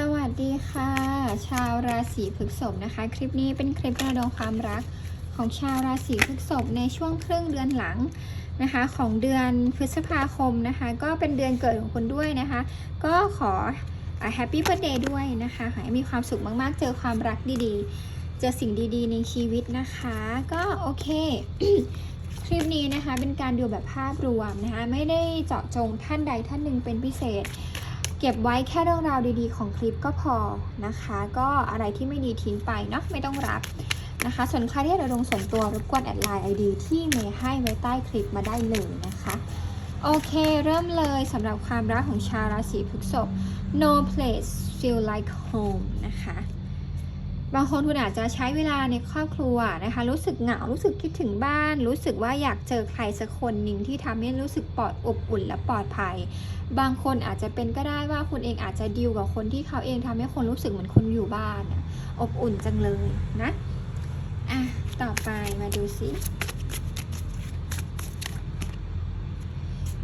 สวัสดีค่ะ ชาวราศีพฤษภนะคะ คลิปนี้เป็นคลิประดมความรักของชาวราศีพฤษภในช่วงครึ่งเดือนหลังนะคะ ของเดือนพฤษภาคมนะคะ ก็เป็นเดือนเกิดของคุณด้วยนะคะ ก็ขอแฮปปี้เบิร์เดย์ด้วยนะคะขอให้มีความสุขมากๆ เจอความรักดีๆ เจอสิ่งดีๆ ในชีวิตนะคะ ก็โอเค คลิปนี้นะคะเป็นการดูแบบภาพรวมนะคะ ไม่ได้เจาะจงท่านใดท่านหนึ่งเป็นพิเศษ เก็บไว้แค่เรื่องราวดีๆของคลิปก็พอนะคะ ก็อะไรที่ไม่ดีทิ้งไปเนาะไม่ต้องรับนะคะ ส่วนใครที่เรากจะลงส่วนตัวรบกวนแอดไลน์ไอดีที่เมย์ให้ไว้ใต้คลิปมาได้เลยนะคะโอเค เริ่มเลยสำหรับความรักของชาวราศีพฤษภ no place feel like home นะคะ บางคนคุณอาจจะใช้เวลาในครอบครัวนะคะ รู้สึกเหงา รู้สึกคิดถึงบ้าน รู้สึกว่าอยากเจอใครสักคนหนึ่งที่ทำให้รู้สึกปลอดอบอุ่นและปลอดภัย บางคนอาจจะเป็นก็ได้ว่าคุณเองอาจจะดีลกับคนที่เขาเองทำให้คนรู้สึกเหมือนคนอยู่บ้าน อบอุ่นจังเลยนะ อะ ต่อไปมาดูสิ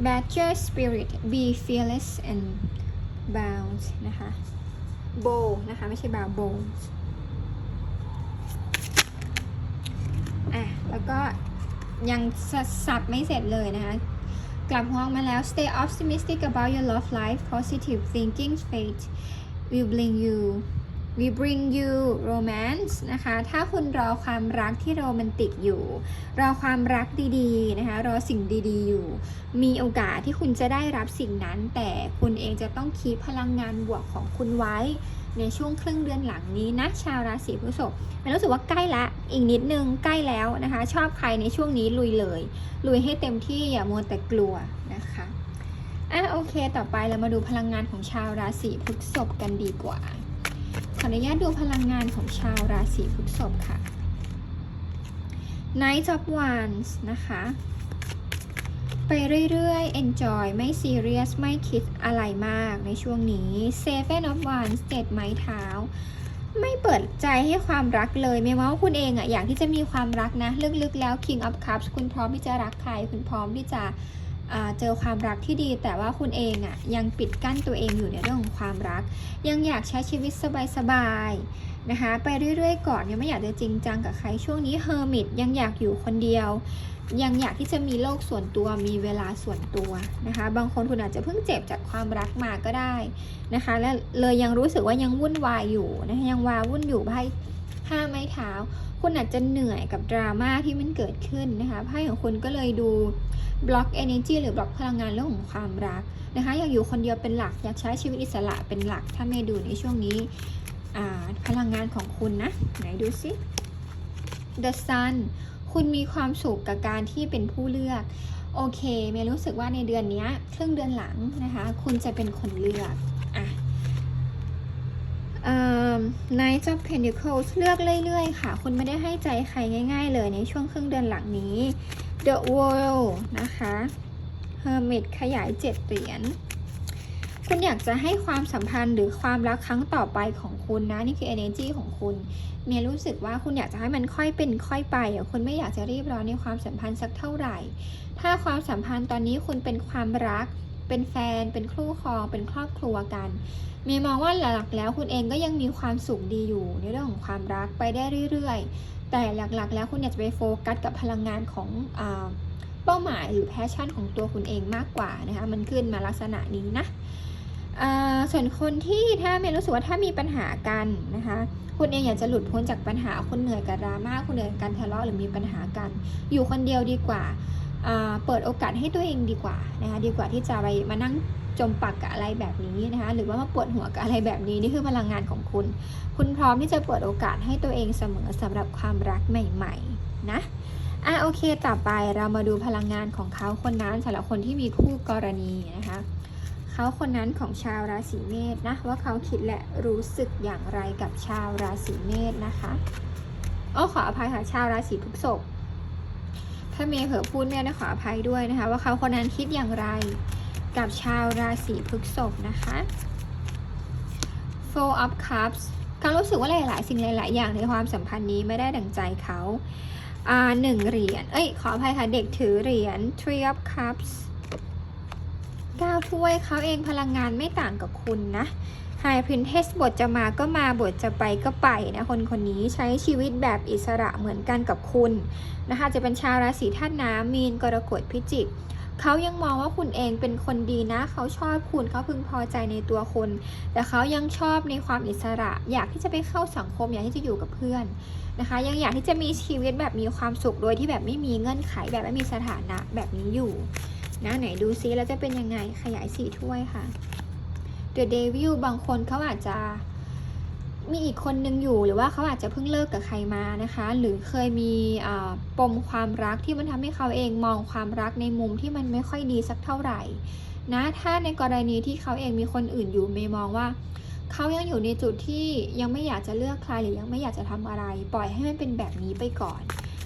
Badger spirit be fearless and bound นะคะ bold นะคะ ไม่ใช่ bound bold อะ แล้วก็ยังสสับไม่เสร็จเลยนะคะ กลับห้องมาแล้ว stay optimistic about your love life positive thinking fate will bring you will bring you romance นะคะ ถ้าคุณรอความรักที่โรแมนติกอยู่ รอความรักดีๆนะคะ รอสิ่งดีๆอยู่ มีโอกาสที่คุณจะได้รับสิ่งนั้น แต่คุณเองจะต้องคีบพลังงานบวกของคุณไว้ ในช่วงครึ่งเดือนหลังนี้นะชาวราศีพฤษภมันรู้สึกว่าใกล้ละอีกนิดนึงใกล้แล้วนะคะ ชอบใครในช่วงนี้ลุยเลย ลุยให้เต็มที่อย่ามัวแต่กลัวนะคะอะโอเค ต่อไปเรามาดูพลังงานของชาวราศีพฤษภกันดีกว่าขออนุญาตดูพลังงานของชาวราศีพฤษภค่ะ Knight of Wands นะคะ ไปเรื่อยๆ enjoy ไม่ serious ไม่คิดอะไรมากในช่วงนี้ Seven of Wands เจ็ดไม้เท้า ไม่เปิดใจให้ความรักเลยไม่ว่าคุณเองอะอยากที่จะมีความรักนะ ลึกๆ แล้ว King of Cups คุณพร้อมที่จะรักใคร คุณพร้อมที่จะเจอความรักที่ดี แต่ว่าคุณเองอะยังปิดกั้นตัวเองอยู่ในเรื่องของความรัก ยังอยากใช้ชีวิตสบายๆ นะคะ ไปเรื่อยๆ ก่อนยังไม่อยากจะจริงจังกับใครช่วงนี้เฮอร์มิตยังอยากอยู่คนเดียว ยังอยากที่จะมีโลกส่วนตัวมีเวลาส่วนตัวนะคะ บางคนคุณอาจจะเพิ่งเจ็บจากความรักมาก็ได้นะคะ และเลยยังรู้สึกว่ายังวุ่นวายอยู่นะคะยังวาวุ่นอยู่ไพ่ห้าไม้เท้า คุณอาจจะเหนื่อยกับดราม่าที่มันเกิดขึ้นนะคะไพ่ของคุณก็เลยดูบล็อก energy หรือบล็อกพลังงานเรื่องของความรักนะคะ อยากอยู่คนเดียวเป็นหลัก อยากใช้ชีวิตอิสระเป็นหลัก ถ้าไม่ดูในช่วงนี้ พลังงานของคุณนะ ไหนดูสิ The Sun คุณมีความสุขกับการที่เป็นผู้เลือก โอเคเมย์รู้สึกว่าในเดือนนี้ครึ่งเดือนหลังนะคะ คุณจะเป็นคนเลือกอะ Knight of Pentacles เลือกเรื่อยๆ ค่ะ คุณไม่ได้ให้ใจใครง่าย ๆ เลยในช่วงครึ่งเดือนหลังนี้ The World นะคะ Hermit ขยายเจ็ดเหรียญ คุณอยากจะให้ความสัมพันธ์หรือความรักครั้งต่อไปของคุณนะ นี่คือ energy ของคุณ เมียรู้สึกว่าคุณอยากจะให้มันค่อยเป็นค่อยไปอะคุณไม่อยากจะรีบร้อนในความสัมพันธ์สักเท่าไหร่ ถ้าความสัมพันธ์ตอนนี้คุณเป็นความรัก เป็นแฟน เป็นคู่ครอง เป็นครอบครัวกัน เมียมองว่าหลักๆ แล้วคุณเองก็ยังมีความสุขดีอยู่ ในเรื่องของความรักไปได้เรื่อยๆ แต่หลักๆ แล้วคุณอยากจะไปโฟกัสกับพลังงานของอาเป้าหมายหรือแพชชั่นของตัวคุณเองมากกว่านะคะ มันขึ้นมาลักษณะนี้นะ ส่วนคนที่ถ้าเมย์รู้สึกว่าถ้ามีปัญหากันนะคะ คุณเองอยากจะหลุดพ้นจากปัญหาคุณเหนื่อยกับดราม่าคุณเหนื่อยกับการทะเลาะหรือมีปัญหากัน อยู่คนเดียวดีกว่าเปิดโอกาสให้ตัวเองดีกว่านะคะดีกว่าที่จะไปมานั่งจมปักกับอะไรแบบนี้นะคะหรือว่ามาปวดหัวกับอะไรแบบนี้นี่คือพลังงานของคุณ คุณพร้อมที่จะเปิดโอกาสให้ตัวเองเสมอสำหรับความรักใหม่ ๆ นะอะโอเค ต่อไปเรามาดูพลังงานของเขาคนนั้นสำหรับคนที่มีคู่กรณีนะคะ เขาคนนั้นของชาวราศีเมษนะว่าเขาคิดและรู้สึกอย่างไรกับชาวราศีเมษนะคะโอ้ขออภัยค่ะชาวราศีพฤษภถ้าเมย์เผลอพูดเนี่ยนะขออภัยด้วยนะคะ ว่าเขาคนนั้นคิดอย่างไรกับชาวราศีพฤษภนะคะ Four of Cups เขารู้สึกว่าหลายๆ สิ่งหลาย ๆ อย่างในความสัมพันธ์นี้ไม่ได้ดังใจเขาอ่าหนึ่งเหรียญเอ้ยขออภัยค่ะเด็กถือเหรียญ Three of Cups ก้าวถ้วยเขาเองพลังงานไม่ต่างกับคุณนะ High Princess บทจะมาก็มาบทจะไปก็ไปนะคนคนนี้ใช้ชีวิตแบบอิสระเหมือนกันกับคุณนะคะจะเป็นชาวราศีธาตุน้ำมีนกรกฎพิจิกเขายังมองว่าคุณเองเป็นคนดีนะ เขาชอบคุณเขาพึงพอใจในตัวคุณ แต่เขายังชอบในความอิสระ อยากที่จะไปเข้าสังคมอยากที่จะอยู่กับเพื่อนนะคะ ยังอยากที่จะมีชีวิตแบบมีความสุขโดยที่แบบไม่มีเงื่อนไขแบบไม่มีสถานะแบบนี้อยู่ นะ ไหนดูซิแล้วจะเป็นยังไงขยายสีถ้วยค่ะ The Devil บางคนเขาอาจจะมีอีกคนนึงอยู่หรือว่าเขาอาจจะเพิ่งเลิกกับใครมานะคะ หรือเคยมีปมความรักที่มันทำให้เขาเองมองความรักในมุมที่มันไม่ค่อยดีสักเท่าไหร่นะถ้าในกรณีที่เขาเองมีคนอื่นอยู่เมย์มองว่า เขายังอยู่ในจุดที่ยังไม่อยากจะเลือกใครหรือยังไม่อยากจะทำอะไร ปล่อยให้มันเป็นแบบนี้ไปก่อน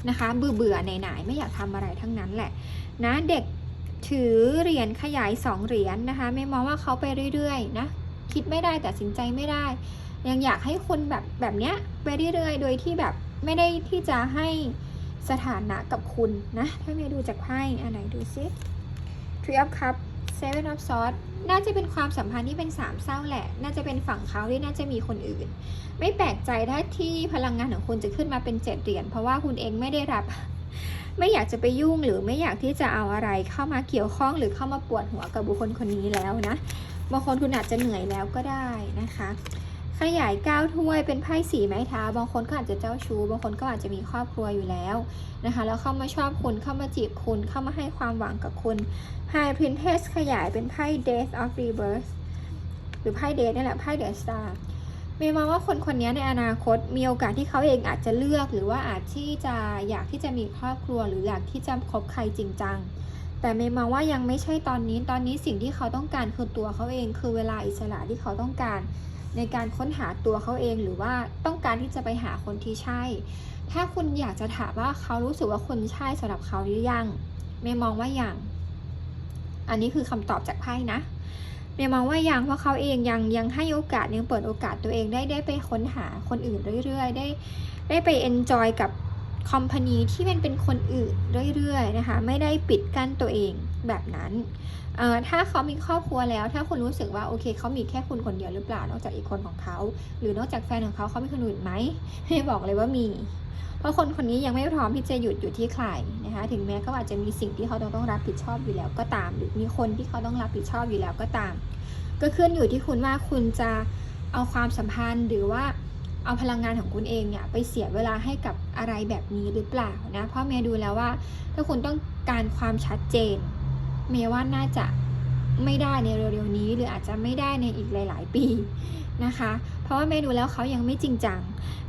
นะคะ เบื่อเบื่อๆไหนๆไม่อยากทำอะไรทั้งนั้นแหละ นะเด็ก ถือเหรียญขยายสองเหรียญนะคะไม่มองว่าเขาไปเรื่อยๆนะคิดไม่ได้แต่สินใจไม่ได้ ยังอยากให้คุณแบบแบบเนี้ยไปเรื่อยๆ โดยที่แบบไม่ได้ที่จะให้สถานะกับคุณนะ ถ้าไม่ดูจากไพ่อันไหนดูซิ Three of Cups Seven of Swords น่าจะเป็นความสัมพันธ์ที่เป็นสามเศร้าแหละ น่าจะเป็นฝั่งเขาที่น่าจะมีคนอื่น ไม่แปลกใจถ้าที่พลังงานของคุณจะขึ้นมาเป็นเจ็ดเหรียญเพราะว่าคุณเองไม่ได้รับ ไม่อยากจะไปยุ่งหรือไม่อยากที่จะเอาอะไรเข้ามาเกี่ยวข้องหรือเข้ามาปวดหัวกับบุคคลคนนี้แล้วนะบางคนคุณอาจจะเหนื่อยแล้วก็ได้นะคะ ขยายก้าวถ้วยเป็นไพ่สีไม้เท้าบางคนก็อาจจะเจ้าชู้บางคนก็อาจจะมีครอบครัวอยู่แล้วนะคะ แล้วเข้ามาชอบคุณเข้ามาจีบคุณเข้ามาให้ความหวังกับคุณ High Princess ขยายเป็นไพ่ Death of Rebirth หรือไพ่เดทนี่แหละไพ่เดอะสตาร์ เมย์มองว่าคนคนนี้ในอนาคตมีโอกาสที่เขาเองอาจจะเลือกหรือว่าอาจที่จะอยากที่จะมีครอบครัวหรืออยากที่จะคบใครจริงจังแต่เมย์มองว่ายังไม่ใช่ตอนนี้ ตอนนี้สิ่งที่เขาต้องการคือตัวเขาเอง คือเวลาอิสระที่เขาต้องการ ในการค้นหาตัวเขาเองหรือว่าต้องการที่จะไปหาคนที่ใช่ ถ้าคุณอยากจะถามว่าเขารู้สึกว่าคนใช่สำหรับเขาหรือยังเมย์มองว่าอยังอันนี้คือคำตอบจากไพ่นะ เมย์มองว่ายังเพราะเขาเองยังยังให้โอกาสยังเปิดโอกาสตัวเองได้ได้ไปค้นหาคนอื่นเรื่อยๆ ได้ได้ไปเอนจอยกับคอมพานีที่มันเป็นคนอื่นเรื่อยๆนะคะไม่ได้ปิดกั้นตัวเองแบบนั้นถ้าเขามีครอบครัวแล้ว ถ้าคุณรู้สึกว่าโอเคเขามีแค่คุณคนเดียวหรือเปล่านอกจากอีกคนของเขา หรือนอกจากแฟนของเขาเขามีคนอื่นไหมให้บอกเลยว่ามี เพราะคนคนนี้ยังไม่พร้อมที่จะหยุดอยู่ที่ใครนะคะ ถึงแม้เขาอาจจะมีสิ่งที่เขาต้องต้องรับผิดชอบอยู่แล้วก็ตาม หรือมีคนที่เขาต้องรับผิดชอบอยู่แล้วก็ตาม ก็ขึ้นอยู่ที่คุณว่าคุณจะเอาความสัมพันธ์หรือว่าเอาพลังงานของคุณเองเนี่ยไปเสียเวลาให้กับอะไรแบบนี้หรือเปล่านะเพราะเมย์ดูแล้วว่า ถ้าคุณต้องการความชัดเจน เมย์ว่าน่าจะไม่ได้ในเร็วๆนี้ หรืออาจจะไม่ได้ในอีกหลาย ๆ ปี นะคะ เพราะว่าเมย์ดูแล้วเขายังไม่จริงจัง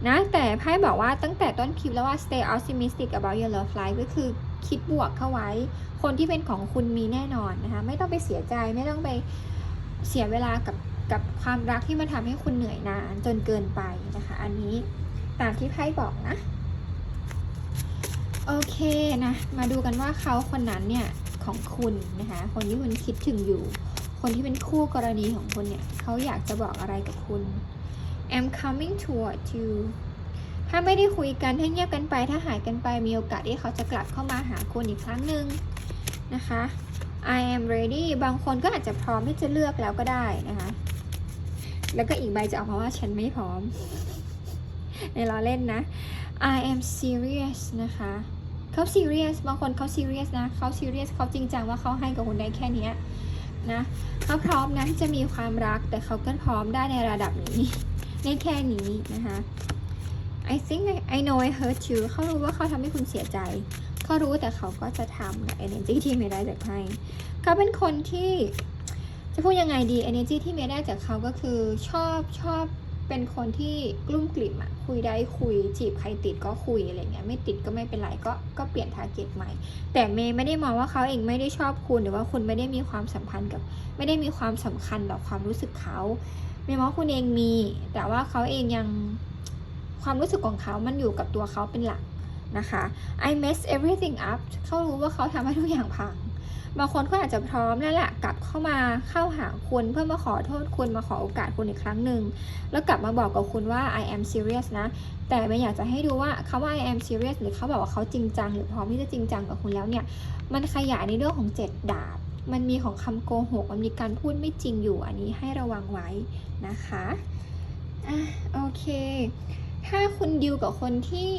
นะแต่ไพ่บอกว่าตั้งแต่ต้นคลิปแล้วว่า stay optimistic about your love life ก็คือคิดบวกเข้าไว้ คนที่เป็นของคุณมีแน่นอนนะคะ ไม่ต้องไปเสียใจไม่ต้องไปเสียเวลากับกับความรักที่มันทำให้คุณเหนื่อยนานจนเกินไปนะคะ อันนี้ตามที่ไพ่บอกนะโอเคนะ มาดูกันว่าเขาคนนั้นเนี่ยของคุณนะคะ คนที่คุณคิดถึงอยู่ คนที่เป็นคู่กรณีของคุณเนี่ยเขาอยากจะบอกอะไรกับคุณ I'm coming toward you ถ้าไม่ได้คุยกันถ้าเงียบกันไป ถ้าหายกันไปมีโอกาสที่เขาจะกลับเข้ามาหาคุณอีกครั้งหนึ่งนะคะ I am ready บางคนก็อาจจะพร้อมที่จะเลือกแล้วก็ได้นะคะ แล้วก็อีกใบจะออกมาว่าฉันไม่พร้อม ในล้อเล่นนะ I am serious นะคะเขา serious บางคนเขา serious นะเขา serious เขาจริงจังว่าเขาให้กับคุณได้แค่นี้ นะเขาพร้อมนะที่จะมีความรักแต่เขาก็พร้อมได้ในระดับนี้ในแค่นี้นะคะ I think I, know I hurt you เขารู้ว่าเขาทำให้คุณเสียใจ เขารู้แต่เขาก็จะทำกับ energy ที่ไม่ได้จากให้เขาเป็นคนที่จะพูดยังไงดี energy ที่เมย์ได้จากเขาก็คือชอบชอบ เป็นคนที่กลุ้มกลิ่มอะคุยได้คุย จีบใครติดก็คุยอะไรเงี้ยไม่ติดก็ไม่เป็นไรก็ก็เปลี่ยนทาร์เก็ตใหม่ แต่เมย์ไม่ได้มองว่าเขาเองไม่ได้ชอบคุณหรือว่าคุณไม่ได้มีความสัมพันธ์กับ ไม่ได้มีความสำคัญต่อความรู้สึกเขาเมย์มองคุณเองมี แต่ว่าเขาเองยังความรู้สึกของเขามันอยู่กับตัวเขาเป็นหลักนะคะ I mess everything up เขารู้ว่าเขาทำให้ทุกอย่างพังางคนก็อาจจะพร้อมแล้วแหละกลับเข้ามาเข้าหาคุณเพื่อมาขอโทษคุณมาขอโอกาสคุณอีกครั้งหนึ่งแล้วกลับมาบอกกับคุณว่า I am serious นะ แต่ไม่อยากจะให้ดูว่าคำว่า I am serious หรือเขาบอกว่าเขาจริงจังหรือพร้อมที่จะจริงจังกับคุณแล้วเนี่ย มันขยายในเรื่องของเจ็ดดาบ มันมีของคำโกหกมันมีการพูดไม่จริงอยู่อันนี้ให้ระวังไว้นะคะอะโอเค ถ้าคุณดิวกับคนที่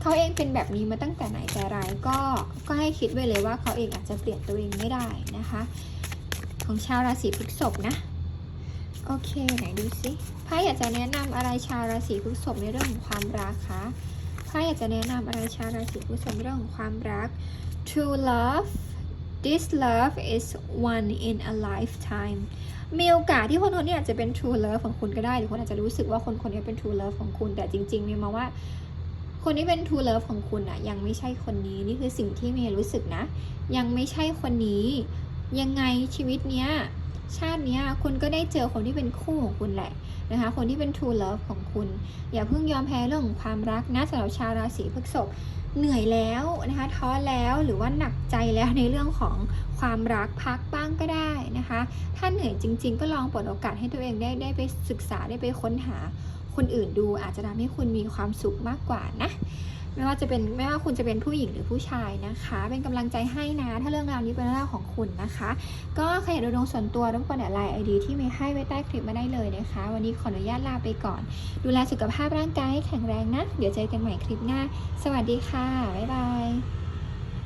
เขาเองเป็นแบบนี้มาตั้งแต่ไหนแต่ไรก็ก็ให้คิดไว้เลยว่าเขาเองอาจจะเปลี่ยนตัวเองไม่ได้นะคะ ของชาวราศีพฤษภนะโอเคไหนดูสิไพ่อยากจะแนะนำอะไรชาวราศีพฤษภในเรื่องของความรักคะไพ่อยากจะแนะนำอะไรชาวราศีพฤษภในเรื่องของความรัก True love this love is one in a lifetime มีโอกาสที่คนคนนี้อาจจะเป็น true love ของคุณก็ได้ หรือคุณอาจจะรู้สึกว่าคนคนนี้เป็น true love ของคุณ แต่จริงๆเมย์มองว่า คนที่เป็น true love ของคุณอะยังไม่ใช่คนนี้นี่คือสิ่งที่เมย์รู้สึกนะ ยังไม่ใช่คนนี้ ยังไงชีวิตเนี้ยชาตินี้คุณก็ได้เจอคนที่เป็นคู่ของคุณแหละนะคะ คนที่เป็น true love ของคุณ อย่าเพิ่งยอมแพ้เรื่องของความรักนะสำหรับชาวราศีพฤษภเหนื่อยแล้วนะคะท้อแล้วหรือว่าหนักใจแล้วในเรื่องของความรักพักบ้างก็ได้นะคะ ถ้าเหนื่อยจริง ๆ ก็ลองเปิดโอกาสให้ตัวเองได้ได้ไปศึกษาได้ไปค้นหา คนอื่นดูอาจจะทำให้คุณมีความสุขมากกว่านะ ไม่ว่าจะเป็นไม่ว่าคุณจะเป็นผู้หญิงหรือผู้ชายนะคะ เป็นกำลังใจให้นะ ถ้าเรื่องราวนี้เป็นเรื่องราวของคุณนะคะ ก็ใครอยากดูดวงส่วนตัวรบกวนแอดไลน์ไอดีที่มีให้ไว้ใต้คลิปมาได้เลยนะคะ วันนี้ขออนุญาตลาไปก่อน ดูแลสุขภาพร่างกายให้แข็งแรงนะ เดี๋ยวเจอกันใหม่คลิปหน้า สวัสดีค่ะบ๊ายบาย